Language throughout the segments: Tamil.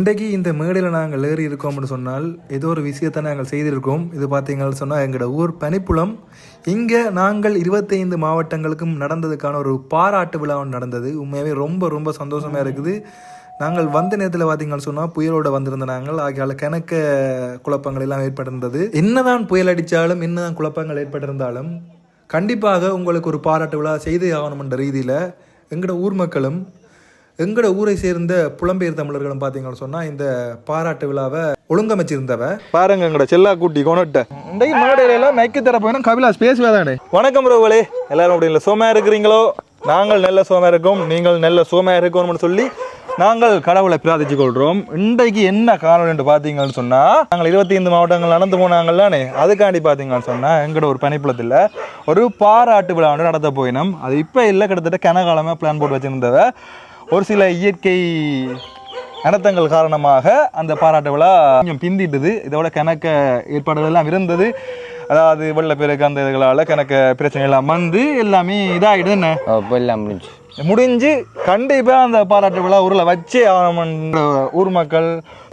இன்றைக்கு இந்த மேடையில் நாங்கள் ஏறி இருக்கோம்னு சொன்னால் ஏதோ ஒரு விஷயத்தை நாங்கள் செய்திருக்கோம். இது பார்த்தீங்கன்னு சொன்னால் எங்களோட ஊர் பனிப்புலம் இங்கே நாங்கள் இருபத்தைந்து மாவட்டங்களுக்கும் நடந்ததுக்கான ஒரு பாராட்டு விழா ஒன்று நடந்தது. உண்மையாகவே ரொம்ப ரொம்ப சந்தோஷமாக இருக்குது. நாங்கள் வந்த நேரத்தில் பார்த்தீங்கன்னு சொன்னால் புயலோடு வந்திருந்த நாங்கள். ஆகியால் கணக்க குழப்பங்கள் எல்லாம் ஏற்பட்டிருந்தது. என்னதான் புயல் அடித்தாலும் என்னதான் குழப்பங்கள் ஏற்பட்டிருந்தாலும் கண்டிப்பாக உங்களுக்கு ஒரு பாராட்டு விழா செய்தே ஆகணுமென்ற ரீதியில் எங்களோட ஊர் மக்களும் எங்களோட ஊரை சேர்ந்த புலம்பெயர் தமிழர்களும் பார்த்தீங்கன்னு சொன்னா இந்த பாராட்டு விழாவை ஒழுங்கமைச்சிருந்தவ. பாருங்க எங்கட செல்லா கூட்டி கொணட்ட இன்றைக்கு மேடையில எல்லாம் மைக்கு தர போயினா கபிலாஸ் பேசுவேதானே? வணக்கம் ரோவலே எல்லாரும் அப்படி இல்லை சோமா இருக்கிறீங்களோ? நாங்கள் நல்ல சோமா இருக்கோம் நீங்கள் நல்ல சோமா இருக்கணும்னு சொல்லி நாங்கள் கடவுளை பிரார்த்திச்சு கொள்றோம். இன்றைக்கு என்ன காரணம் என்று பார்த்தீங்கன்னு சொன்னா நாங்கள் இருபத்தி ஐந்து மாவட்டங்கள் நடந்து போனாங்கல்லானே அதுக்காண்டி பார்த்தீங்கன்னு சொன்னா எங்களோட ஒரு பனிப்புலத்தில் ஒரு பாராட்டு விழா வந்து நடத்த போயினோம். அது இப்போ இல்லை கிட்டத்தட்ட கனகாலமாக பிளான் போட்டு வச்சிருந்தவ. ஒரு சில இயற்கை அனர்த்தங்கள் காரணமாக அந்த பாராட்டு விழா கொஞ்சம் பிந்திட்டுது. இதோட கணக்க ஏற்பாடுகள் எல்லாம் இருந்தது. அதாவது வெள்ளப்பெருக்கு அந்த இதுகளால் கணக்க பிரச்சனை எல்லாம் வந்து எல்லாமே இதாகிடுது என்ன? எல்லாம் முடிஞ்சு. முடிஞ்சு கண்டிப்பாக அந்த பாராட்டு விழா ஊரில் வச்சே ஆகணும்ன்ற ஊர் மக்கள்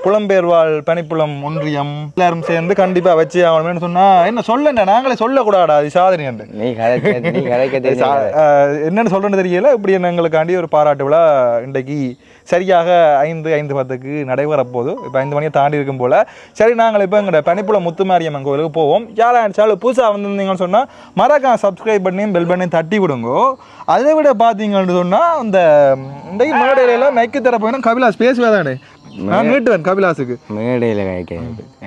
புலம்பெயர் வாழ் பனிப்புலம் ஒன்றியம் எல்லாரும் சேர்ந்து கண்டிப்பாக வச்சே ஆகணும்னு சொன்னால் என்ன சொல்லண்டா? நாங்களே சொல்லக்கூடாடா அது சாதனை என்று. என்னன்னு சொல்றேன்னு தெரியல. இப்படி எங்களுக்காண்டி ஒரு பாராட்டு விழா இன்றைக்கு சரியாக ஐந்து ஐந்து பத்துக்கு நடைபெற போகுது. இப்போ ஐந்து மணியை தாண்டி இருக்கும் போல. சரி நாங்கள் இப்போ எங்களோட பனிப்புல முத்துமாரியம்மன் கோயிலுக்கு போவோம். யாரா சேனல் புதுசாக வந்திருந்தீங்கன்னு சொன்னால் மறக்காம சப்ஸ்கிரைப் பண்ணி பெல் பண்ணி தட்டி விடுங்க. அதை விட பார்த்தீங்கன்னு சொன்னால் இந்த இன்றைக்கு மேடையில மைக்கு தர போயினா கபிலாஸ் பேசுவேதானே? நான் நீட்டுவேன் கபிலாஸுக்கு. மேடையில் கதைக்க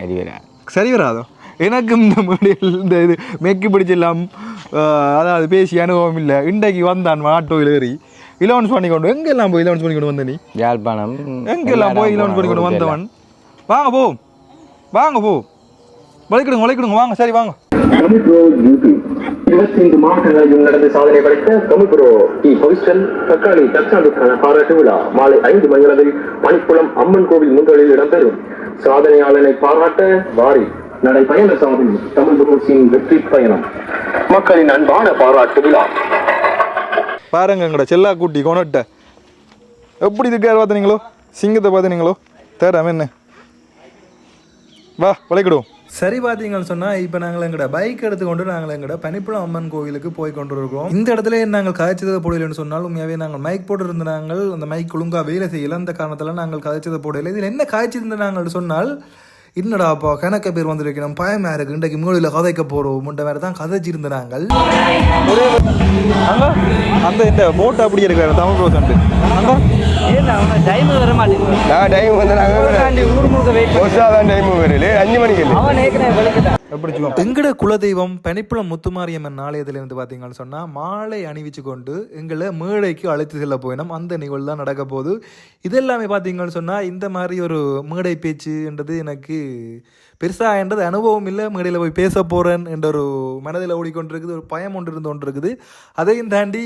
அறிவரா சரி வராதோ. எனக்கும் இந்த மேடையில் இந்த இது மெக்கி பிடிச்செல்லாம் அதாவது பேசி அனுபவம் இல்லை. இன்றைக்கு வந்தான் ஆட்டோவில் ஏறி. இலவன்ஸ் பண்ணி கொண்டு எங்கெல்லாம் போய் இலவன்ஸ் பண்ணி கொண்டு வந்த நீ? யாழ்ப்பாணம். எங்கெல்லாம் போய் இலவன்ஸ் பண்ணி கொண்டு வந்தவன்? வாங்க போ. வாங்க போ. வளைக்கிடுங்க வளைக்கிடுங்க வாங்க சரி வாங்க. இருபத்தி ஐந்து இருபத்தைந்து மாவட்டங்களிலும் நடந்து சாதனை படைத்த தமிழ்புரோ டி பவிஸ்டன் தக்காளி தற்சாண்டுக்கான பாராட்டு விழா மாலை ஐந்து மணி அளவில் பனிக்குளம் அம்மன் கோவில் முன்றலில் இடம்பெறும். சாதனையாளனை பாராட்ட வாரி நடைபயண சாதனை தமிழ் புரோசின் வெற்றி பயணம். மக்களின் அன்பான பாராட்டு விழா. பாருங்க எங்கட செல்லா கூட்டி கொனட்ட எப்படி இருக்காரு பார்த்தீங்களோ சிங்கத்தை பார்த்தீங்களோ தேடாம என்ன? வா வளைக்கிடுவோம். சரி பார்த்தீங்கன்னு சொன்னால் இப்போ நாங்கள் எங்கட பைக் எடுத்துக்கொண்டு நாங்கள் எங்கட பனிப்புழம் அம்மன் கோவிலுக்கு போய் கொண்டு இருக்கோம் இந்த இடத்துல நாங்கள் கதைச்சதை போடலன்னு சொன்னால் உண்மையாகவே நாங்கள் மைக் போட்டு நாங்கள் அந்த மைக் ஒழுங்காக வேலை செய்யல. அந்த காரணத்தில் நாங்கள் கதைச்சதை போடல. இதில் என்ன காய்ச்சிருந்த நாங்கள் சொன்னால் என்னடா அப்பா கணக்க பேர் வந்திருக்கணும் பயமா இருக்கு. இன்றைக்கு மூலையில் கதைக்க போகிறோம் முண்டை வேறு தான் கதைச்சிருந்த நாங்கள் அந்த இந்த போட் அப்படி இருக்காரு தமிழ் ரோசன்ட்டு அங்க. டைம் வர மாட்டேங்குது? நான் டைம் வந்து நாங்கள் ஊர் முழுக்க வெயிட் ஒருசாதான் டைம் வரல அஞ்சு மணிக்கு அவன் எங்கட குலதெய்வம் பனிப்புலம் முத்துமாரியம்மன் நாளையத்திலிருந்து பார்த்தீங்கன்னு சொன்னால் மாலை அணிவிச்சு கொண்டு எங்களை மேடைக்கு அழைத்து செல்ல போயினோம். அந்த நிகழ்வு தான் நடக்க போகுது. இதெல்லாமே பார்த்தீங்கன்னு சொன்னால் இந்த மாதிரி ஒரு மேடை பேச்சுன்றது எனக்கு பெருசாக என்றது அனுபவம் இல்லை. மேடையில் போய் பேச போகிறேன் என்ற ஒரு மனதில் ஓடிக்கொண்டிருக்குது. ஒரு பயம் ஒன்று இருந்து ஒன்று இருக்குது அதையும் தாண்டி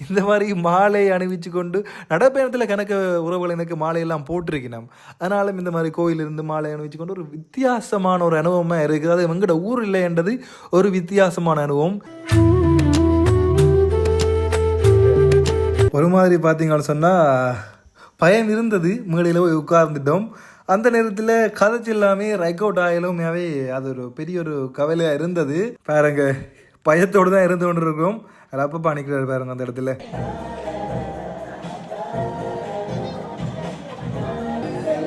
இந்த மாதிரி மாலை அணிவிச்சு கொண்டு நடைப்பயணத்தில் கணக்கு உறவுகள் எனக்கு மாலையெல்லாம் போட்டிருக்கணும் அதனாலும் இந்த மாதிரி கோயிலிருந்து மாலை அணிவிச்சு கொண்டு ஒரு வித்தியாசமான ஒரு அனுபவமாக இருக்குது அது எங்கட ஊர் இல்லை என்றது ஒரு வித்தியாசமான அனுபவம். ஒரு மாதிரி பார்த்தீங்கன்னு சொன்னால் பயம் இருந்தது. மேடையில் போய் உட்கார்ந்துட்டோம். அந்த நேரத்தில் கதைச்சு எல்லாமே ரைக் அவுட் ஆகலுமே அது ஒரு பெரிய ஒரு கவலையாக இருந்தது. பாருங்க பயத்தோடு தான் இருந்து கொண்டு இருக்கோம் அது அப்போ பாருங்க அந்த இடத்துல.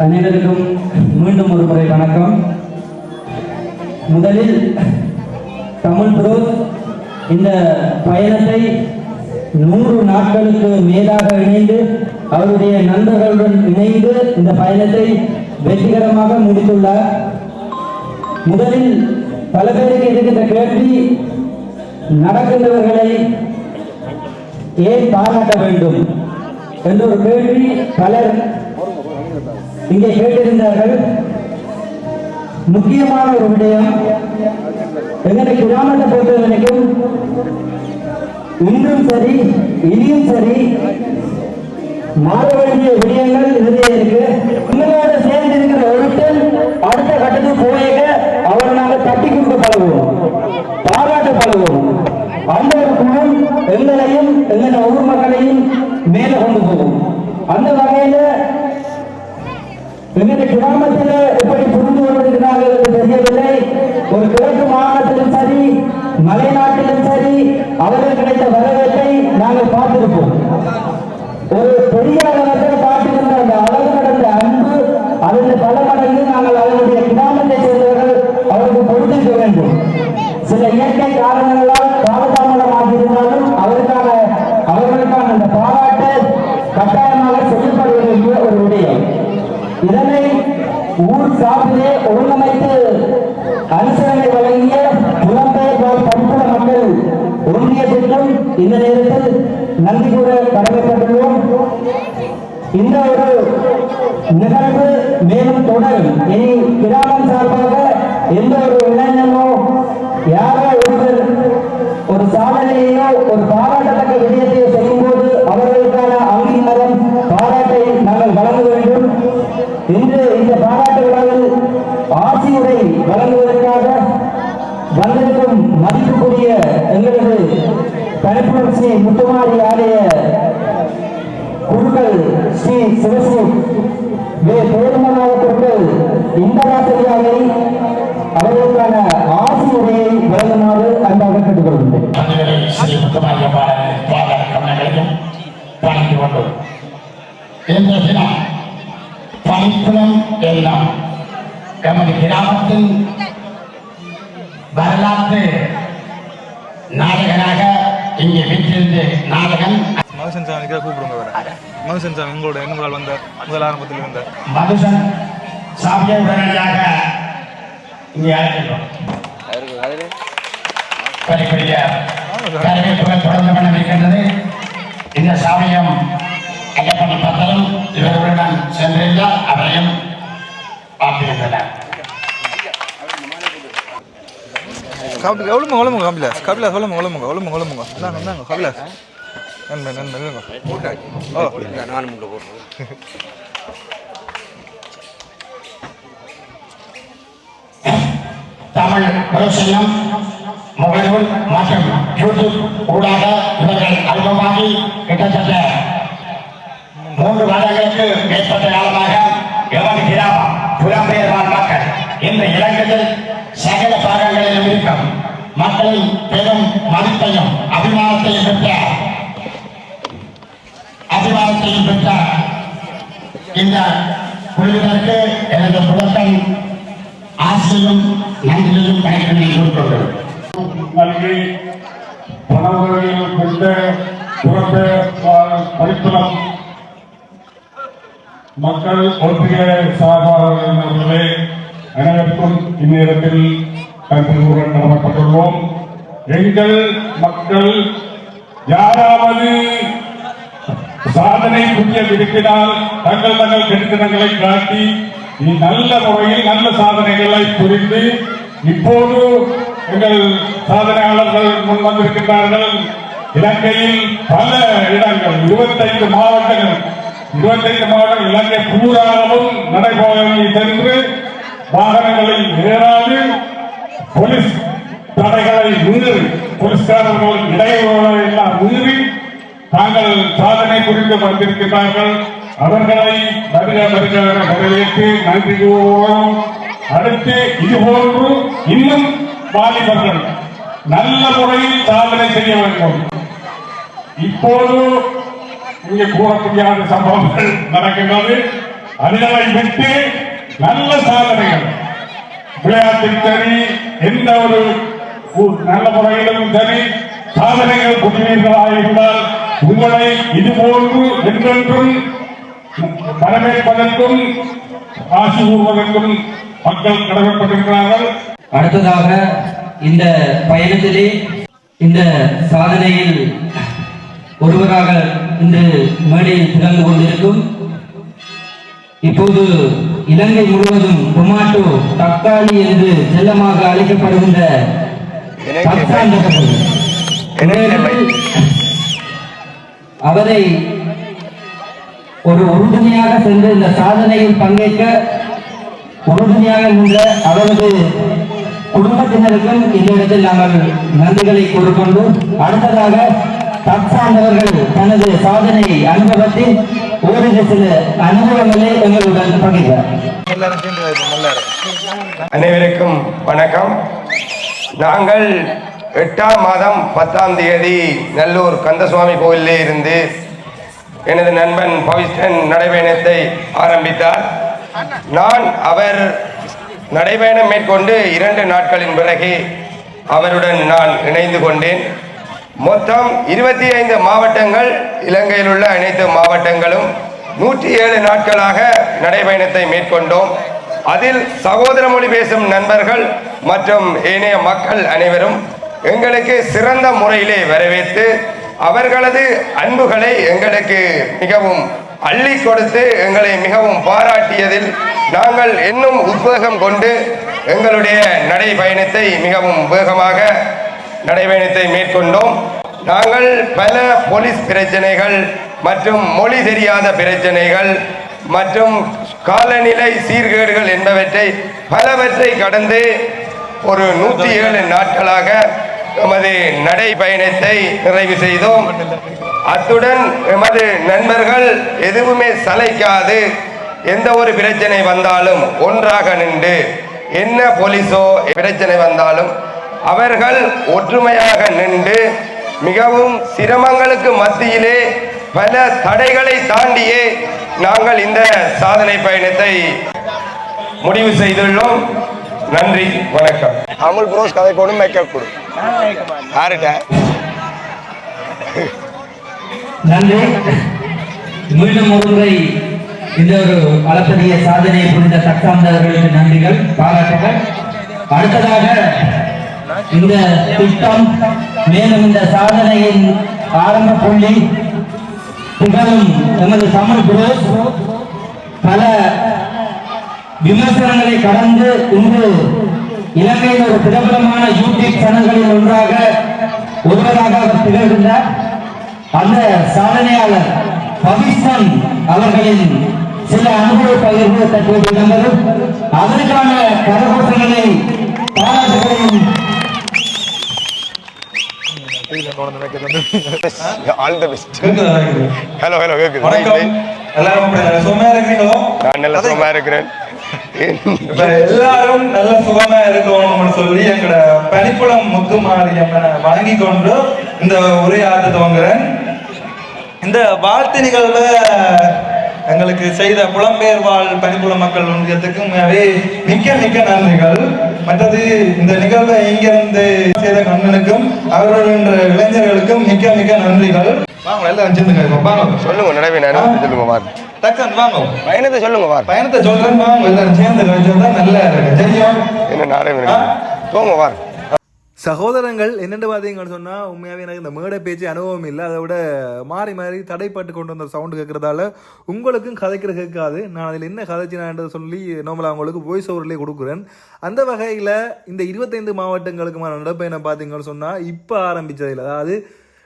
அனைவருக்கும் மீண்டும் ஒரு முறை வணக்கம். முதலில் தமிழ் ப்ரோ இந்த பயணத்தை நூறு நாட்களுக்கு மேலாக இணைந்து அவருடைய நண்பர்களுடன் இணைந்து இந்த பயணத்தை வெற்றிகரமாக முடித்துள்ளார். முதலில் பல பேருக்கு இருக்கின்ற கேள்வி நடக்கின்றவர்களை ஏன் பாராட்ட வேண்டும்? என்ற ஒரு கேள்வி பலர் இங்கே கேட்டிருந்தார்கள். முக்கியமான ஒரு விடயம் எங்களை கிராமத்தை பொறுத்த வரைக்கும் இன்றும் சரி இனியும் சரி மாற வேண்டிய விடயங்கள் நிறைய இருக்கு. உங்களோட அடுத்த கட்டத்துக்கு போயிருக்க அவரை நாங்க தட்டி கொடுத்து பழகுவோம். பாராட்ட பழகுவோம் அந்த ஒரு குணம் எங்களையும் எங்களோட ஊர் மக்களையும் மேல கொண்டு போகும் அந்த வகையில எங்களுடைய கிராமத்தில் எப்படி புரிந்து கொண்டிருக்கிறார்கள் என்று தெரியவில்லை ஒரு கிழக்கு மாகாணத்திலும் சரி மலைநாட்டிலும் சரி அவர்கள் கிடைத்த வரவேற்பை நாங்கள் பார்த்திருப்போம் ஒரு பெரிய அளவில் காட்டுகின்ற அந்த அளவு கடந்த அன்பு அதற்கு பல மடங்கு நாங்கள் அவருடைய கிராமத்தை சேர்ந்தவர்கள் அவருக்கு கொடுத்திருக்க வேண்டும் சில இயற்கை காரணங்களால் காலதாமதமாக இருந்தாலும் அவருக்கான அவர்களுக்கான அந்த பாராட்டு கட்டாயமாக செய்யப்பட வேண்டிய ஒரு விடயம் இதனை ஊர் சார்பிலே ஒழுங்கமைத்து அனுசரணை வழங்கிய புலம்பெயர் வாழ் பண்புல மக்கள் ஒன்றியத்திற்கும் இந்த நேரத்தில் நன்றி கூற கடமைப்பட்டுள்ளோம். இந்த ஒரு நிகழ்வு மேலும் தொடரும். இனி கிராமம் சார்பாக எந்த ஒரு இளைஞனோ யாரோ ஒருவர் ஒரு சாதனையோ ஒரு பாராட்டத்தக்க விடயத்தையோ செய்யும்போது அவர்களுக்கான அங்கீகாரம் பாராட்டை நாங்கள் வழங்க வேண்டும் இன்று இந்த பாராட்டு விழாவில் ஆசியுரை வழங்குவதற்காக வந்திருக்கும் மதிப்புக்குரிய எங்களது தனிப்புணர் ஸ்ரீ முத்துமாரி ஆலய குருக்கள் ஸ்ரீ சிவஸ்ரீ வே பேருமநாதத்திற்குள் இந்த வாசலியாவை அவர்களுக்கான ஆசி வழங்குமாறு அன்பாக கேட்டுக்கொள்கின்றேன். ஸ்ரீ முத்துமாரிய தியாக கவனங்களையும் வழங்கி கொண்டோம் இந்த தினம் பணிக்குளம் எல்லாம் எமது கிராமத்தின் வரலாற்று நாயகனாக இங்கே வீட்டிலிருந்து நாடகம். மகசன் சாமி கூப்பிடுங்க வேற மகசன் சாமி உங்களோட எண்ணுங்களால் வந்த முதல் ஆரம்பத்தில் இருந்த மதுசன் சாமியை உடனடியாக இங்கே வரவேற்புகள் தொடர்ந்து இருக்கின்றது இந்த சாமியம் ஐயப்பன் பத்தரும் இவர்களுடன் சென்றிருந்தால் அவரையும் பார்த்திருந்தனர். காப்பி எவ்வளோ எவ்வளோ கபிலாஸ் கபிலாஸ் எவ்வளோ எவ்வளோ எவ்வளோ எவ்வளோ இந்தாங்க இந்தாங்க கபிலாஸ் நன்மை நன்மை இல்லைங்க ஓ. தமிழ் விவசாயம் மொபைல் மற்றும் யூடியூப் ஊடாக இவர்கள் அறிமுகமாகி கிட்டத்தட்ட மூன்று வருடங்களுக்கு மேற்பட்ட காலமாக எமது கிராமம் புலம்பெயர் வாழ் மக்கள் இந்த இலங்கையில் சகல பாகங்களிலும் இருக்கும் மக்களின் பெரும் மதிப்பையும் அதிகாரத்தையும் பெற்றார் அதிகாரத்தையும் பெற்றார் இந்த குழுவினருக்கு எனது புலத்தன் ஆசையும் நன்றியும் கணக்கினை கொடுக்கிறது நல்கி கொண்ட புறத்த மக்கள் ஒன்றிய சார்பாளர்களே அனைவருக்கும் இந்நேரத்தில் கருத்து நடத்தப்பட்டுள்ளோம். எங்கள் மக்கள் யாராவது சாதனை புரிய இருக்கிறால் தங்கள் தங்கள் கெடுத்தனங்களை காட்டி நல்ல முறையில் நல்ல சாதனைகளை புரிந்து இப்போது எங்கள் சாதனையாளர்கள் முன் வந்திருக்கின்றார்கள். இலங்கையில் பல இடங்கள் இருபத்தைந்து மாவட்டங்கள் இருபத்தைந்து மாவட்டம் இலங்கை பூராவும் நடைபோகி சென்று வாகனங்களில் ஏறாது போலீஸ் தடைகளை மீறி புரஸ்காரங்கள் இடையூறுகளை எல்லாம் மீறி தாங்கள் சாதனை புரிந்து வந்திருக்கிறார்கள் அவர்களை வருக வருக வரவேற்று நன்றி கூறுவோம் அடுத்து இதுபோன்று இன்னும் வாலிபர்கள் நல்ல முறையில் சாதனை செய்ய வேண்டும். இப்போது இங்கே கூறக்கூடிய சம்பவங்கள் நடக்கின்றது. அதுகளை விட்டு நல்ல சாதனைகள். விளையாட்டில் சரி எந்த ஒரு நல்ல முறையிலும் சரி சாதனைகள் புரிவீர்களாக இருந்தால் உங்களை இதுபோன்று என்றென்றும் வரவேற்பதற்கும் ஆசி கூறுவதற்கும் மக்கள் கடமைப்பட்டிருக்கிறார்கள். அடுத்ததாக இந்த பயணத்திலே இந்த சாதனையில் ஒருவராக இன்று மேடையில் திறந்து கொண்டிருக்கும் இப்போது இலங்கை முழுவதும் டொமாட்டோ தக்காளி என்று செல்லமாக அழைக்கப்படுகின்ற அவரை ஒரு உறுதுணையாக சென்று இந்த சாதனையில் பங்கேற்க உறுதுணையாக நின்ற அவரது குடும்பத்தினருக்கும் இந்த இடத்தில் நாங்கள் நன்றிகளை கூறிக்கொண்டு அடுத்ததாக தற்சார்ந்தவர்கள் தனது சாதனை அனுபவத்தில் ஓரிரு சில அனுபவங்களை எங்களுடன் பகிர்ந்தார். அனைவருக்கும் வணக்கம். நாங்கள் எட்டாம் மாதம் பத்தாம் தேதி நல்லூர் கந்தசுவாமி கோயிலே இருந்து எனது நண்பன் பவிஷ்டன் நடைபயணத்தை ஆரம்பித்தார். நான் அவர் நடைபயணம் மேற்கொண்டு இரண்டு நாட்களின் பிறகு அவருடன் நான் இணைந்து கொண்டேன். மொத்தம் இருபத்தி ஐந்து மாவட்டங்கள் இலங்கையில் உள்ள அனைத்து மாவட்டங்களும் நூற்றி ஏழு நாட்களாக நடைபயணத்தை மேற்கொண்டோம். அதில் சகோதர மொழி பேசும் நண்பர்கள் மற்றும் ஏனைய மக்கள் அனைவரும் எங்களுக்கு சிறந்த முறையிலே வரவேற்று அவர்களது அன்புகளை எங்களுக்கு மிகவும் அள்ளி கொடுத்து எங்களை மிகவும் பாராட்டியதில் நாங்கள் இன்னும் உத்வேகம் கொண்டு எங்களுடைய நடைபயணத்தை மிகவும் வேகமாக நடைபயணத்தை மேற்கொண்டோம். நாங்கள் பல போலீஸ் பிரச்சனைகள் மற்றும் மொழி தெரியாத பிரச்சனைகள் மற்றும் காலநிலை சீர்கேடுகள் என்பவற்றை பலவற்றை கடந்து ஒரு நூற்றி ஏழு நாட்களாக எமது நடைபயணத்தை நிறைவு செய்தோம். அத்துடன் எமது நண்பர்கள் எதுவுமே சலைக்காது எந்த ஒரு பிரச்சனை வந்தாலும் ஒன்றாக நின்று என்ன போலீஸோ பிரச்சனை வந்தாலும் அவர்கள் ஒற்றுமையாக நின்று மிகவும் சிரமங்களுக்கு மத்தியிலே பல தடைகளை தாண்டியே நாங்கள் இந்த சாதனை பயணத்தை முடிவு செய்துள்ளோம். நன்றி வணக்கம். அமுல் புரோஸ் கதை கொடு மேக்கப் கொடு. யாருட்ட? நன்றி. மீண்டும் ஒரு முறை இந்த ஒரு அளப்பரிய சாதனையை புரிந்த தக்காந்தவர்களுக்கு நன்றிகள் பாராட்டுகள். அடுத்ததாக இந்த திட்டம் மேலும் இந்த சாதனையின் ஆரம்ப புள்ளி திகழும் எமது தமிழ் குரூப் பல விமர்சனங்களை கடந்து இன்று இலங்கையில் ஒரு பிரபலமான யூடியூப் சேனல்களில் ஒன்றாக ஒருவராக அவர் திகழ்கின்றார். அந்த சாதனையாளர் பவிஸ்தன் அவர்களின் சில அனுபவ பகிர்வு தற்போது இடம்பெறும். அதற்கான கரகோஷங்களை பாராட்டுகளையும் all the best hello hello கேக்குது. வணக்கம். எல்லாரும் அப்படி நல்லா சும்மா இருக்கிறீங்களோ? நான் நல்ல சுகமா இருக்கிறேன். இப்ப எல்லாரும் நல்ல சுகமா இருக்கணும்னு சொல்லி எங்களோட பனிப்புலம் முத்து மாரியம்மனை வணங்கி கொண்டு இந்த உரையாற்ற துவங்குறேன். இந்த வாழ்த்து நிகழ்வு எங்களுக்கு செய்த புலம்பெயர் வாழ் பனிப்புல மக்கள் ஒன்றியத்துக்கு உண்மையாவே மிக்க மிக்க நன்றிகள். மற்றது இந்த நிகழ்வை இங்கிருந்து செய்த கண்ணனுக்கும் அவர்களுடைய இளைஞர்களுக்கும் மிக்க மிக்க நன்றிகள். வாங்க எல்லாம் சேர்ந்துங்க வாங்க. சொல்லுங்க நடைபெற சொல்லுங்க வார் டக்குன்னு வாங்க. பயணத்தை சொல்லுங்க பயணத்தை சொல்றேன் வாங்க. எல்லாரும் சேர்ந்து கழிச்சா நல்லா இருக்கு. தெரியும்? என்ன நடைபெற போங்க வார் சகோதரங்கள் என்னென்னு பார்த்தீங்கன்னு சொன்னால் உண்மையாகவே எனக்கு இந்த மேடை பேச்சு அனுபவம் இல்லை. அதை விட மாறி மாறி தடைப்பட்டு கொண்டு வந்த சவுண்டு கேட்குறதால உங்களுக்கும் கதைக்கிற கேட்காது. நான் அதில் என்ன கதைச்சினான்றதை சொல்லி நார்மலாக உங்களுக்கு வாய்ஸ் ஓவர்லேயே கொடுக்குறேன். அந்த வகையில் இந்த இருபத்தைந்து மாவட்டங்களுக்குமான நடப்பயணம் பார்த்தீங்கன்னு சொன்னால் இப்போ ஆரம்பித்ததில் அதாவது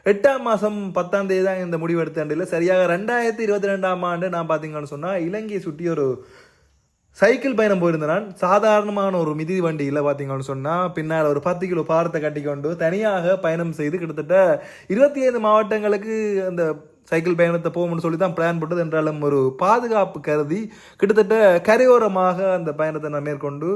எட்டாம் மாதம் பத்தாம் தேதி தான் இந்த முடிவு எடுத்தேன். சரியாக ரெண்டாயிரத்தி இருபத்தி ரெண்டாம் ஆண்டு நான் பார்த்தீங்கன்னு சொன்னால் இலங்கையை சுற்றி ஒரு சைக்கிள் பயணம் போயிருந்தேன் நான். சாதாரணமான ஒரு மிதி வண்டியில் பார்த்தீங்கன்னு சொன்னால் பின்னால் ஒரு பத்து கிலோ பாரத்தை கட்டிக்கொண்டு தனியாக பயணம் செய்து கிட்டத்தட்ட இருபத்தி ஐந்து மாவட்டங்களுக்கு அந்த சைக்கிள் பயணத்தை போகணும்னு சொல்லி தான் பிளான் போட்டது என்றாலும் ஒரு பாதுகாப்பு கருதி கிட்டத்தட்ட கரையோரமாக அந்த பயணத்தை நான் மேற்கொண்டு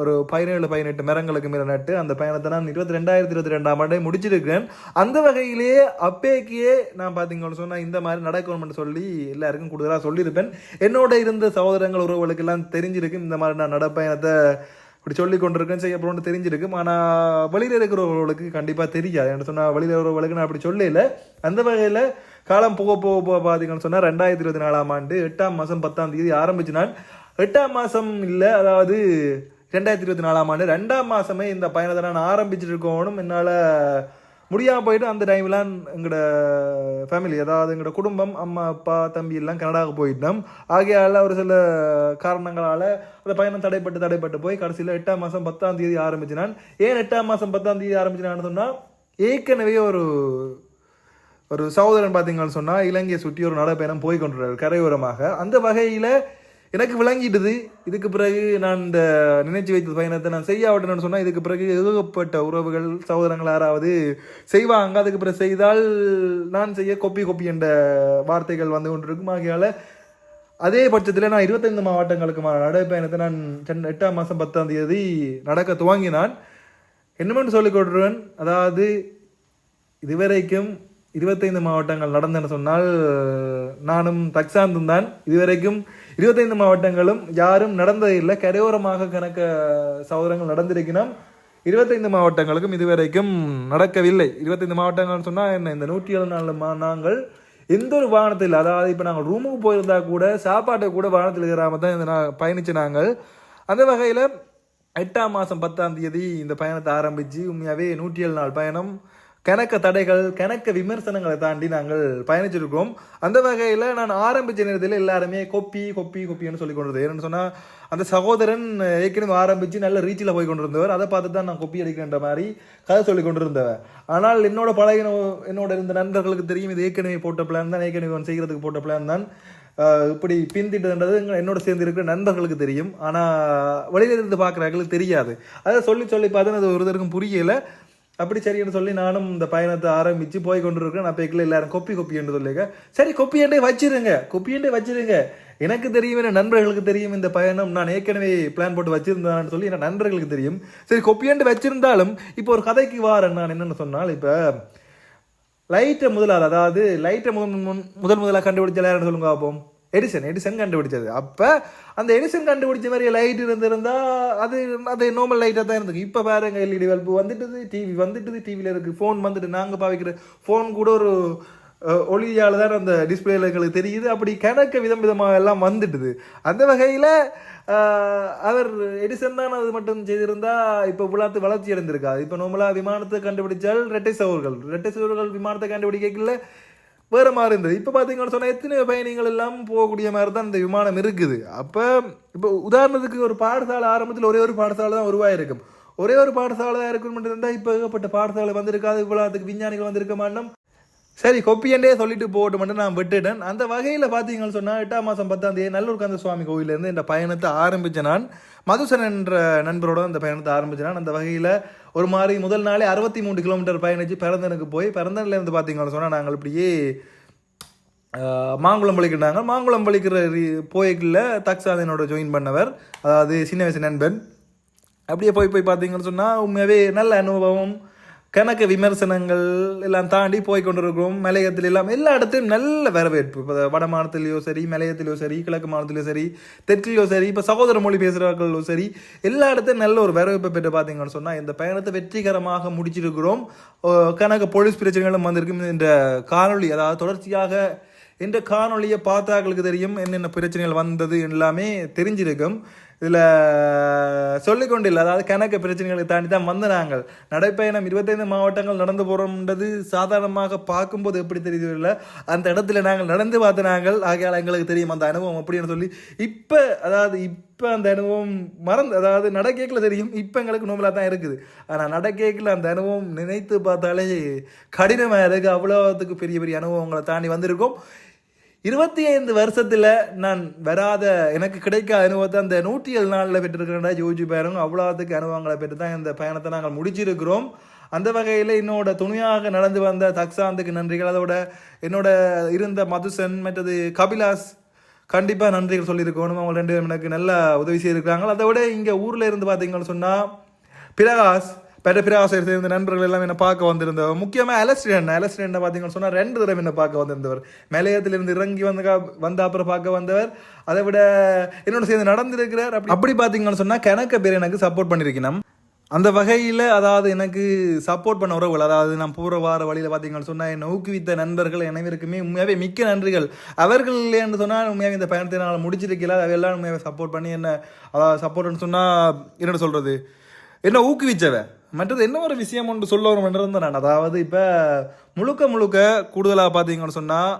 ஒரு பதினேழு பதினெட்டு மரங்களுக்கு மேலே நட்டு அந்த பயணத்தை நான் இருபத்தி ரெண்டாயிரத்தி இருபத்தி ரெண்டாம் ஆண்டே முடிச்சிருக்கிறேன். அந்த வகையிலேயே அப்பேக்கியே நான் பார்த்தீங்கன்னு சொன்னால் இந்த மாதிரி நடக்கணும்னு சொல்லி எல்லாருக்கும் கூடுதலாக சொல்லியிருப்பேன். என்னோட இருந்த சகோதரங்கள் உறவுகளுக்கெல்லாம் தெரிஞ்சிருக்கு இந்த மாதிரி நான் நடப்பயணத்தை இப்படி சொல்லி கொண்டிருக்கேன் செய்ய போகிறோம்னு தெரிஞ்சிருக்கும். ஆனால் வெளியில் இருக்கிறவர்களுக்கு கண்டிப்பாக தெரியாது. என்ன சொன்னால் வெளியில் இருக்கிறவர்களுக்கு நான் அப்படி சொல்லல. அந்த வகையில் காலம் போக போக போக பார்த்தீங்கன்னு சொன்னால் ரெண்டாயிரத்தி இருபத்தி நாலாம் ஆண்டு எட்டாம் மாதம் பத்தாம் தேதி ஆரம்பிச்சு நான். எட்டாம் மாதம் இல்லை அதாவது ரெண்டாயிரத்தி இருபத்தி நாலாம் ஆண்டு ரெண்டாம் மாதமே இந்த பயணத்தை நான் ஆரம்பிச்சிட்டு இருக்கணும் என்னால் முடியாமல் போயிட்டு அந்த டைம்லாம் எங்களோட ஃபேமிலி அதாவது எங்களோட குடும்பம் அம்மா அப்பா தம்பி எல்லாம் கனடாவுக்கு போயிட்டோம். ஆகையால் ஒரு சில காரணங்களால் அந்த பயணம் தடைப்பட்டு தடைப்பட்டு போய் கடைசியில் எட்டாம் மாதம் பத்தாம் தேதி ஆரம்பிச்சு நான் ஏன் எட்டாம் மாதம் பத்தாம் தேதி ஆரம்பிச்சினான்னு சொன்னால் ஏற்கனவே ஒரு ஒரு சகோதரன் பார்த்தீங்கன்னு சொன்னால் இலங்கையை சுற்றி ஒரு நடைப்பயணம் போய் கொண்டிருக்காரு கரையோரமாக. அந்த வகையில் எனக்கு விளங்கிடுது. இதுக்கு பிறகு நான் இந்த நினைச்சு வைத்த பயணத்தை நான் செய்யாவிட்டேன்னு சொன்னால் இதுக்கு பிறகு ஏகப்பட்ட உறவுகள் சகோதரங்கள் யாராவது செய்வாங்க. அதுக்கு பிறகு செய்தால் நான் செய்ய கொப்பி கொப்பி என்ற வார்த்தைகள் வந்து கொண்டிருக்கும். ஆகையால் அதே பட்சத்தில் நான் இருபத்தைந்து மாவட்டங்களுக்குமான நடைப்பயணத்தை நான் சென் எட்டாம் மாதம் பத்தாம் தேதி நடக்க துவங்கினான். என்னமென்று சொல்லிக் கொடுறேன் அதாவது இதுவரைக்கும் இருபத்தைந்து மாவட்டங்கள் நடந்தேன்னு சொன்னால் நானும் தக்சாந்தும் தான். இதுவரைக்கும் இருபத்தைந்து மாவட்டங்களும் யாரும் நடந்ததில்லை கரையோரமாக கணக்க சகோதரங்கள் நடந்திருக்கணும் இருபத்தைந்து மாவட்டங்களுக்கும் இதுவரைக்கும் நடக்கவில்லை. இருபத்தைந்து மாவட்டங்கள்னு சொன்னால் என்ன இந்த நூற்றி ஏழு நாலு மா நாங்கள் எந்த ஒரு வாகனத்தில் அதாவது இப்போ நாங்கள் ரூமுக்கு போயிருந்தா கூட சாப்பாட்டை கூட வாகனத்தில் இருக்கிறாம தான் இந்த நான் பயணிச்ச நாங்கள். அந்த வகையில் எட்டாம் மாதம் பத்தாம் தேதி இந்த பயணத்தை ஆரம்பித்து உண்மையாகவே நூற்றி ஏழு நாள் பயணம். கணக்க தடைகள் கணக்க விமர்சனங்களை தாண்டி நாங்கள் பயணிச்சிருக்கோம் அந்த வகையில் நான் ஆரம்பித்த நேரத்தில் எல்லாருமே கொப்பி கொப்பி கொப்பின்னு சொல்லி கொண்டிருந்தேன். ஏன்னு சொன்னால் அந்த சகோதரன் ஏற்கனவே ஆரம்பித்து நல்ல ரீச்சில் போய் கொண்டிருந்தவர். அதை பார்த்து தான் நான் கொப்பி அடிக்கின்ற மாதிரி கதை சொல்லி கொண்டிருந்தவர் ஆனால் என்னோட பழகின என்னோட இருந்த நண்பர்களுக்கு தெரியும் இது ஏற்கனவே போட்ட பிளான் தான் ஏற்கனவே செய்கிறதுக்கு போட்ட பிளான் தான். இப்படி பின்திட்டதுன்றது என்னோட சேர்ந்து இருக்கிற நண்பர்களுக்கு தெரியும். ஆனால் வெளியில இருந்து பார்க்குறவங்களுக்கு தெரியாது. அதை சொல்லி சொல்லி பார்த்து அது ஒருத்தருக்கும் புரியலை. அப்படி சரின்னு சொல்லி நானும் இந்த பயணத்தை ஆரம்பித்து போய் கொண்டு இருக்கேன் நான் பேக்கில் எல்லாரும் கொப்பி கொப்பி என்று சரி கொப்பியண்டே வச்சிருங்க. கொப்பியண்டே வச்சிருங்க. எனக்கு தெரியும் என் நண்பர்களுக்கு தெரியும் இந்த பயணம். நான் ஏற்கனவே பிளான் போட்டு வச்சிருந்தான்னு சொல்லி என் நண்பர்களுக்கு தெரியும். சரி கொப்பியண்டு வச்சிருந்தாலும் இப்போ ஒரு கதைக்கு வாரேன் நான். என்னென்னு சொன்னால் இப்போ லைட்டை முதலாவது அதாவது லைட்டை முதல் முன் முதல் முதலாக கண்டுபிடிச்ச யாருன்னு சொல்லுங்க பார்ப்போம். எடிசன் எடிசன் கண்டுபிடிச்சது. அப்போ அந்த எடிசன் கண்டுபிடிச்ச மாதிரி லைட் இருந்திருந்தா அது அது நார்மல் லைட்டாக தான் இருந்துக்கும் இப்போ பாருங்க எல்இடி பல்பு வந்துட்டுது டிவி வந்துட்டுது டிவியில் இருக்குது ஃபோன் வந்துட்டு நாங்கள் பாவிக்கிற ஃபோன் கூட ஒரு ஒளியால் தான் அந்த டிஸ்பிளேல எங்களுக்கு தெரியுது. அப்படி கணக்க விதம் விதமாக எல்லாம் வந்துட்டுது. அந்த வகையில் அவர் எடிசன் தான் அது மட்டும் செய்திருந்தா இப்போ புலாத்து வளர்ச்சி அடைந்திருக்காது. இப்போ நார்மலாக விமானத்தை கண்டுபிடிச்சால் ரெட்டை சவர்கள் ரெட்டை சவர்கள் விமானத்தை கண்டுபிடிக்கல வேறு மாதிரி இருந்தது. இப்போ பார்த்தீங்கன்னு சொன்னால் எத்தனை பயணிகள் எல்லாம் போகக்கூடிய மாதிரி தான் இந்த விமானம் இருக்குது. அப்போ இப்போ உதாரணத்துக்கு ஒரு பாடசாலை ஆரம்பத்தில் ஒரே ஒரு பாடசாலை தான் உருவாயிருக்கும். ஒரே ஒரு பாடசாலை தான் இருக்கணும் மட்டும் இருந்தால் இப்போ ஏகப்பட்ட பாடசாலை வந்திருக்காது இவ்வளோத்துக்கு விஞ்ஞானிகள் வந்திருக்க மாட்டோம். சரி கொப்பியண்டே சொல்லிட்டு போட்டு மட்டும் நான் விட்டுட்டேன். அந்த வகையில் பார்த்தீங்கன்னு சொன்னால் எட்டாம் மாதம் பத்தாம் தேதி நல்லூர் கந்த சுவாமி கோவிலேருந்து இந்த பயணத்தை ஆரம்பித்த நான் மதுசன் என்ற நண்பரோட அந்த பயணத்தை ஆரம்பித்த நான். அந்த வகையில் ஒரு மாதிரி முதல் நாளே அறுபத்தி மூணு கிலோமீட்டர் பயணித்து பிறந்தனுக்கு போய் பிறந்தனிலேருந்து பார்த்தீங்கன்னு சொன்னால் நாங்கள் இப்படியே மாங்குளம் பழிக்கிறாங்க மாங்குளம் பழிக்கிற போய்க்குள்ள தக்ஸாதனோட ஜாயின் பண்ணவர். அதாவது சின்ன வயசு நண்பன். அப்படியே போய் போய் பார்த்தீங்கன்னு சொன்னால் உண்மையாகவே நல்ல அனுபவம். கணக்கு விமர்சனங்கள் எல்லாம் தாண்டி போய் கொண்டிருக்கிறோம். மலையத்தில் எல்லாம் எல்லா இடத்துலையும் நல்ல வரவேற்பு. இப்போ வட மாநிலத்திலேயோ சரி மலையத்திலேயோ சரி கிழக்கு மாநிலத்திலேயோ சரி தெற்கிலேயோ சரி இப்போ சகோதர மொழி பேசுகிறவர்களோ சரி எல்லா இடத்தையும் நல்ல ஒரு வரவேற்பை பெற்று பார்த்தீங்கன்னு சொன்னால் இந்த பயணத்தை வெற்றிகரமாக முடிச்சிருக்கிறோம். கணக்கு போலீஸ் பிரச்சனைகளும் வந்திருக்கும் இந்த காணொளி அதாவது தொடர்ச்சியாக இந்த காணொளியை பார்த்தாக்களுக்கு தெரியும். என்னென்ன பிரச்சனைகள் வந்தது எல்லாமே தெரிஞ்சிருக்கும். இதில் சொல்லிக்கொண்டில்லை. அதாவது கணக்கு பிரச்சனைகளை தாண்டி தான் வந்து நாங்கள் நடைப்பயணம் இருபத்தைந்து மாவட்டங்கள் நடந்து போகிறோம்ன்றது சாதாரணமாக பார்க்கும்போது எப்படி தெரியுது இல்லை? அந்த இடத்துல நாங்கள் நடந்து பார்த்து நாங்கள் ஆகையால் எங்களுக்கு தெரியும் அந்த அனுபவம் அப்படின்னு சொல்லி. இப்போ அதாவது இப்போ அந்த அனுபவம் மறந்து அதாவது நடக்கேக்கில் தெரியும். இப்போ எங்களுக்கு நோம்பலாக தான் இருக்குது. ஆனால் நடக்கேக்கில் அந்த அனுபவம் நினைத்து பார்த்தாலே கடினமாக இருக்குது அவ்வளோத்துக்கு பெரிய பெரிய அனுபவங்களை தாண்டி வந்திருக்கோம். இருபத்தி ஐந்து வருஷத்தில் நான் வராத எனக்கு கிடைக்க அனுபவத்தை அந்த நூற்றி ஏழு நாளில் பெற்றிருக்கிறேன்டா யோசிச்சு பயணம் அவ்வளோத்துக்கு அனுபவங்களை பெற்று தான் இந்த பயணத்தை நாங்கள் முடிச்சிருக்கிறோம். அந்த வகையில் என்னோட துணையாக நடந்து வந்த தக்சாந்துக்கு நன்றிகள். அதோட என்னோட இருந்த மதுசன் மற்றது கபிலாஸ் கண்டிப்பாக நன்றிகள் சொல்லியிருக்கணும். அவங்க ரெண்டு பேரும் எனக்கு நல்ல உதவி செய்திருக்காங்க அதை விட இங்கே ஊரில் இருந்து பார்த்தீங்கன்னு சொன்னால் பிரகாஷ் பெற பிரகாசை சேர்ந்த நண்பர்கள் எல்லாம் என்ன பார்க்க வந்திருந்தவர். முக்கியமாக அலஸ்டியன் அலஸ்டியன் பார்த்தீங்கன்னு சொன்னால் ரெண்டு தடவை என்ன பார்க்க வந்திருந்தவர். மலையத்திலிருந்து இறங்கி வந்து வந்த அப்புறம் பார்க்க வந்தவர். அதை விட என்னோட சேர்ந்து நடந்திருக்கிறார். அப்படி அப்படி பார்த்தீங்கன்னு சொன்னால் கணக்க பேர் எனக்கு சப்போர்ட் பண்ணியிருக்கணும் அந்த வகையில் அதாவது எனக்கு சப்போர்ட் பண்ண உறவுகள் அதாவது நான் போகிற வார வழியில் பார்த்தீங்கன்னு சொன்னால் என்னை ஊக்குவித்த நண்பர்கள் அனைவருக்குமே உண்மையாகவே மிக்க நன்றிகள். அவர்கள் இல்லைன்னு சொன்னால் உண்மையாக இந்த பயணத்தை நான் முடிச்சிருக்கல. அவையெல்லாம் உண்மையாக சப்போர்ட் பண்ணி என்ன அதாவது சப்போர்ட்னு சொன்னால் என்னோட சொல்கிறது என்ன ஊக்குவிச்சவன் மற்றது என்ன ஒரு விஷயம் ஒன்று சொல்ல வரும் இருந்தேன் நான்? அதாவது இப்போ முழுக்க முழுக்க கூடுதலாக பார்த்தீங்கன்னு சொன்னால்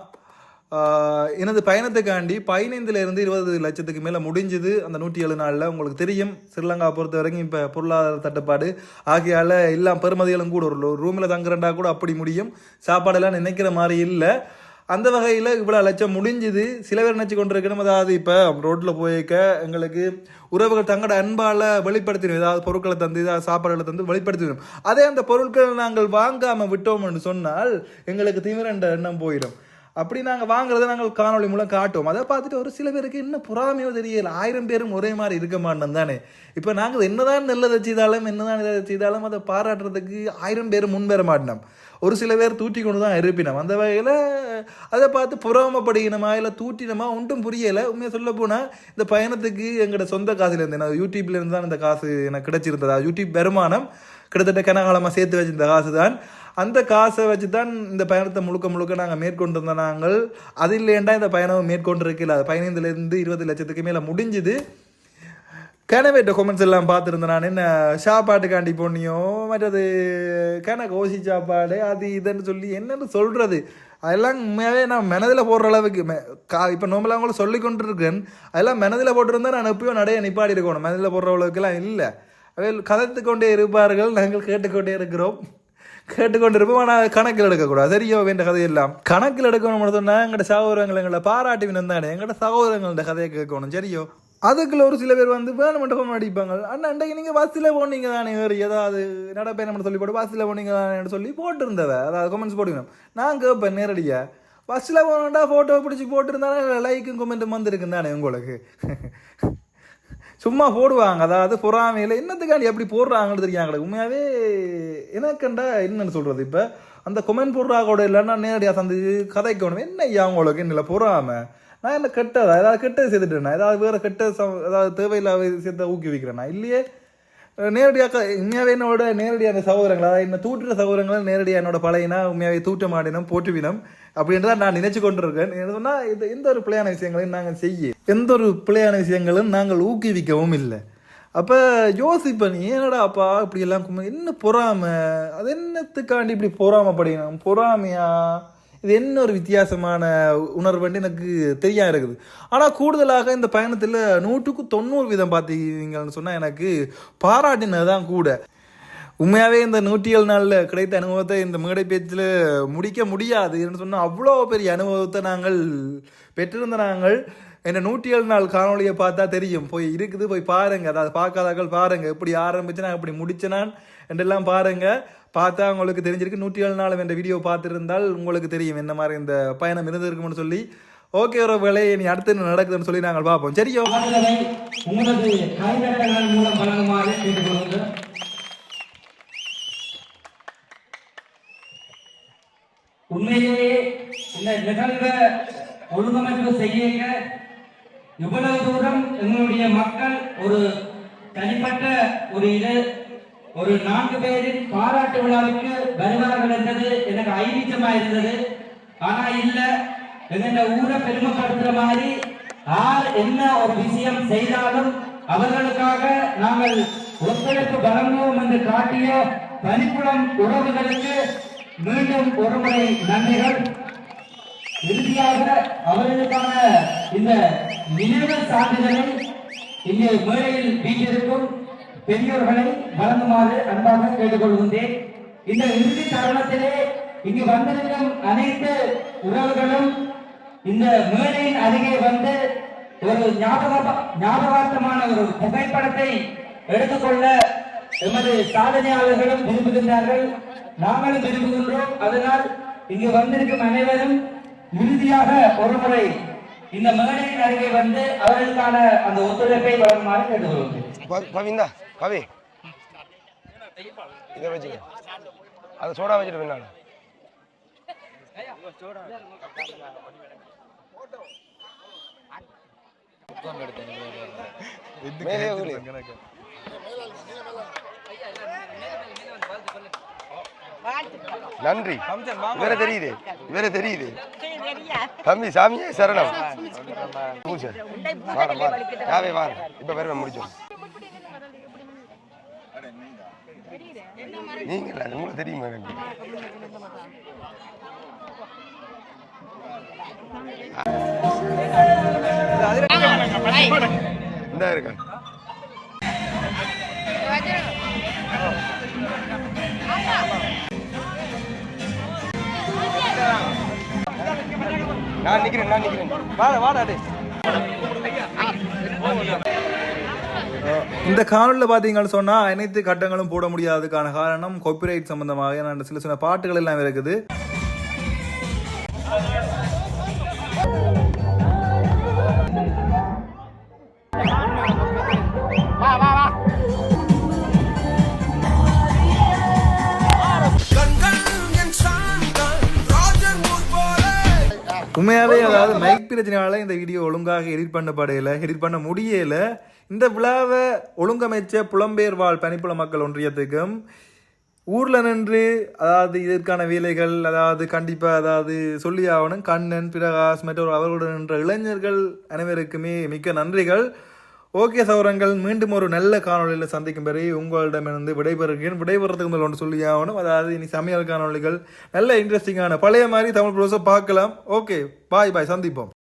எனது பயணத்துக்காண்டி பதினைந்துலேருந்து இருபது லட்சத்துக்கு மேலே முடிஞ்சுது அந்த நூற்றி ஏழு நாளில். உங்களுக்கு தெரியும் ஸ்ரீலங்கா பொறுத்த வரைக்கும் இப்போ பொருளாதார தட்டுப்பாடு. ஆகையால் எல்லாம் பெருமதிகளும் கூட ஒரு ரூமில் தங்குறண்டா கூட அப்படி முடியும். சாப்பாடெல்லாம் நினைக்கிற மாதிரி இல்லை. அந்த வகையில் இவ்வளோ லட்சம் முடிஞ்சுது. சில பேர் நினச்சி கொண்டிருக்கணும் அதாவது இப்போ ரோட்டில் போயிருக்க எங்களுக்கு உறவுகள் தங்களோட அன்பால் வெளிப்படுத்தினோம் ஏதாவது பொருட்களை தந்து ஏதாவது சாப்பாடுகளை தந்து வெளிப்படுத்தினோம் அதே அந்த பொருட்களை நாங்கள் வாங்காமல் விட்டோம்னு சொன்னால் எங்களுக்கு தீவிர எண்ணம் போயிடும். அப்படி நாங்கள் வாங்குறத நாங்கள் காணொளி மூலம் காட்டுவோம். அதை பார்த்துட்டு ஒரு சில பேருக்கு இன்னும் புறாமையோ தெரியல. ஆயிரம் பேரும் ஒரே மாதிரி இருக்க மாட்டோம் தானே. இப்போ நாங்கள் என்னதான் நல்லதை செய்தாலும் என்னதான் இதை செய்தாலும் அதை பாராட்டுறதுக்கு ஆயிரம் பேர் முன் மாட்டினோம் மாட்டோம். ஒரு சில பேர் தூட்டி கொண்டு தான் இருப்பினோம். அந்த வகையில் அதை பார்த்து புறாமப்படுகினமா இல்லை தூட்டினமா ஒன்றும் புரியலை. உண்மையாக சொல்ல போனால் இந்த பயணத்துக்கு எங்களோட சொந்த காசுலேருந்து நான் யூடியூப்லேருந்து தான் இந்த காசு எனக்கு கிடச்சிருந்ததா. யூடியூப் வருமானம் கிட்டத்தட்ட கனகாலமாக சேர்த்து வச்சிருந்த காசு தான் அந்த காசை வச்சு தான் இந்த பயணத்தை முழுக்க முழுக்க நாங்கள் மேற்கொண்டிருந்த நாங்கள் அது இல்லையண்டா இந்த பயணம் மேற்கொண்டிருக்கல அது பதினைந்துலேருந்து இருபது லட்சத்துக்கு மேலே முடிஞ்சுது. கனவேட்ட கொமெண்ட்ஸ் எல்லாம் பார்த்துருந்தேன் நான். என்ன சாப்பாட்டுக்காண்டி பொண்ணியோ மற்றது கணக்கு ஓசி சாப்பாடு அது இதுன்னு சொல்லி என்னென்னு சொல்கிறது அதெல்லாம் உண்மையாகவே நான் மனதில் போடுற அளவுக்கு மே கா இப்போ நோம்பெல்லாம் அவங்கள சொல்லி கொண்டு இருக்கேன் அதெல்லாம் மனதில் போட்டிருந்தா நான் எப்பயும் நடைய நிப்பாடி இருக்கணும் மனதில் போடுற அளவுக்குலாம் இல்லை. அவை கதைத்து கொண்டே இருப்பார்கள் நாங்கள் கேட்டுக்கொண்டே இருக்கிறோம். கேட்டுக்கொண்டிருப்போம். ஆனால் கணக்கில் எடுக்கக்கூடாது. சரியோ வேண்ட கதையெல்லாம்? கணக்கில் எடுக்கணும் சொன்னால் எங்கள்ட சகோதரங்கள் எங்களை பாராட்டி வினந்தானே? எங்கள்ட சகோதரங்கள்ட கதையை கேட்கணும். சரியோ? அதுக்குள்ள ஒரு சில பேர் வந்து வேணுமெண்ட ஃபோன் அடிப்பாங்க. அண்ணா அன்றைக்கு நீங்கள் பஸ்ஸில் போனீங்க தானே? ஏறி ஏதாவது நடப்பயணம் சொல்லி போட்டு பஸ்ஸில் போனீங்க தானேன்னு சொல்லி போட்டிருந்தவ. அதாவது கமெண்ட்ஸ் போட்டுக்கணும். நான் கேட்பேன் நேரடியாக பஸ்ஸில் போனோண்டா ஃபோட்டோ பிடிச்சி போட்டிருந்தானே? லைக்கும் கமெண்ட்டும் வந்திருக்குந்தானே உங்களுக்கு? சும்மா போடுவாங்க. அதாவது பொறாமையில் என்னத்துக்காண்டி எப்படி போடுறாங்கன்னு தெரியாங்களே. உண்மையாகவே எனக்குண்டா என்னன்னு சொல்கிறது இப்போ? அந்த கொமெண்ட் போடுறாங்க இல்லைன்னா நேரடியாக சந்திச்சு கதைக்கணும் என்ன ஐயா உங்களுக்கு? என்ன பொறாமல் நான் என்ன கெட்டதா? ஏதாவது கெட்டது செய்துட்டேனா? ஏதாவது வேறு கெட்ட சம்- ஏதாவது தேவையில்லாத விஷயத்தை ஊக்குவிக்கிறேனா? இல்லையே. நேரடியாக உண்மையாகவே என்னோட நேரடியான சகோதரங்கள் அதாவது என்ன தூட்டுற சகோதரங்களும் நேரடியாக என்னோட பழையனா உண்மையாகவே தூட்ட மாடினம் போற்றுவினம். அப்படின்றத நான் நினைச்சு கொண்டிருக்கேன். என்ன சொன்னால் இது எந்த ஒரு பிள்ளையான விஷயங்களையும் நாங்கள் செய்ய எந்த ஒரு பிள்ளையான விஷயங்களும் நாங்கள் ஊக்குவிக்கவும் இல்லை. அப்போ யோசிப்பேன் நீ என்னடா அப்பா இப்படி எல்லாம் என்ன பொறாம? அது என்னத்துக்காண்டி இப்படி பொறாமப்படிக்கணும் பொறாமையா? இது என்ன ஒரு வித்தியாசமான உணர்வுன்னு எனக்கு தெரியா இருக்குது. ஆனால் கூடுதலாக இந்த பயணத்தில் நூற்றுக்கு தொண்ணூறு வீதம் பார்த்தீங்கன்னு சொன்னால் எனக்கு பாராட்டினது தான் கூட. உண்மையாகவே இந்த நூற்றி ஏழு நாளில் கிடைத்த அனுபவத்தை இந்த மேடை பேச்சில் முடிக்க முடியாது என்று சொன்னால் அவ்வளோ பெரிய அனுபவத்தை நாங்கள் பெற்றிருந்த நாங்கள். என்ன நூற்றி ஏழு நாள் காணொலியை பார்த்தா தெரியும். போய் இருக்குது போய் பாருங்க. அதாவது பார்க்காதாக்கள் பாருங்க. எப்படி ஆரம்பிச்சு நான் எப்படி முடிச்சேனான் என்றெல்லாம் பாருங்க. பார்த்தா உங்களுக்கு தெரிஞ்சிருக்கு. நூற்றி ஏழு நாள் என்ற வீடியோ பார்த்துருந்தால் உங்களுக்கு தெரியும் என்ன மாதிரி இந்த பயணம் இருந்திருக்கும்னு சொல்லி. ஓகே ஒரு வேலை நீ அடுத்து என்ன நடக்குதுன்னு சொல்லி நாங்கள் பார்ப்போம். சரியோ ஆதரவை உங்களது கைதட்டங்கள் மூலம் வழங்குமாறு கேட்டுக்கொள்கிறேன் உண்மையிலேயே இந்த நிகழ்வை ஒழுங்கமைப்பு செய்யுங்க. இவ்வளவு தூரம் எங்களுடைய மக்கள் ஒரு தனிப்பட்ட ஒரு இது ஒரு நான்கு பேரின் பாராட்டு விழாவுக்கு வருவார்கள் என்றது எனக்கு ஐதீகமா இருந்தது. ஆனா இல்ல எங்க ஊரை பெருமைப்படுத்துற மாதிரி யார் என்ன ஒரு விஷயம் செய்தாலும் அவர்களுக்காக நாங்கள் ஒத்துழைப்பு வழங்குவோம் என்று காட்டிய பனிப்புலம் உறவுகளுக்கு மீண்டும் ஒருமுறை நன்றிகள் இறுதியாக அவர்களுக்கான இந்த நினைவு சான்றிதழை இங்கே மேடையில் வீட்டிற்கும் பெரியோர்களை வழங்குமாறு அன்பாக கேட்டுக்கொள்கின்றேன். இந்த இறுதி தருணத்திலே இங்கு வந்திருக்கும் அனைத்து உறவுகளும் இந்த மேடையின் அருகே வந்து ஒரு ஞாபக ஞாபகார்த்தமான ஒரு புகைப்படத்தை எடுத்துக்கொள்ள எமது சாதனையாளர்களும் விரும்புகின்றார்கள். நாங்களும் விரும்புகின்றோம் அதனால் இங்கு வந்திருக்கும் அனைவரும் இறுதியாக ஒருமுறை இந்த மேடையின் அருகே வந்து அவர்களுக்கான அந்த ஒத்துழைப்பை வழங்குமாறு கேட்டுக்கொள்கிறேன் ப- பவிந்தா பவி இதை வச்சுக்க அது சோடா வச்சுட்டு பின்னால மேலே. நன்றி. வேற தெரியுது. வேற தெரியுது. தம்பி சாமியே சரணம். பூஜை வாரம் வாரம் யாவே வாரம் இப்ப வருவேன் முடிச்சோம் நீங்க இல்ல, உங்களுக்கு தெரியுமா எனக்கு? இந்த இருக்கா நான் நிக்கிறேன் நான் நிக்கிறேன். வாடா வாடா இந்த காணொலியில் பார்த்தீங்கன்னு சொன்னால் அனைத்து கட்டங்களும் போட முடியாததுக்கான காரணம் காப்பிரைட் சம்பந்தமாக நான் சில சில பாட்டுகள் எல்லாம் இருக்குது. உண்மையாவே அதாவது மைக் பிரச்சனையால இந்த வீடியோ ஒழுங்காக எடிட் பண்ணப்படையில எடிட் பண்ண முடியல. இந்த விழாவை ஒழுங்கமைச்ச புலம்பெயர் வாழ் பனிப்புல மக்கள் ஒன்றியத்துக்கும் ஊர்ல நின்று அதாவது இதற்கான வேலைகள் அதாவது கண்டிப்பா அதாவது சொல்லி ஆகணும் கண்ணன் பிரகாஷ் மற்றும் அவர்களுடன் நின்ற இளைஞர்கள் அனைவருக்குமே மிக்க நன்றிகள். ஓகே சௌரங்கள் மீண்டும் ஒரு நல்ல காணொளியில் சந்திக்கும் வரை உங்களிடமிருந்து விடைபெறுகிறேன். விடைபெறதுக்கு முதல் ஒன்று சொல்லி ஆகணும். அதாவது இனி சமையல் காணொளிகள் நல்ல இன்ட்ரெஸ்டிங்கான பழைய மாதிரி தமிழ் ப்ரோஸை பார்க்கலாம். ஓகே பாய் பாய் சந்திப்போம்.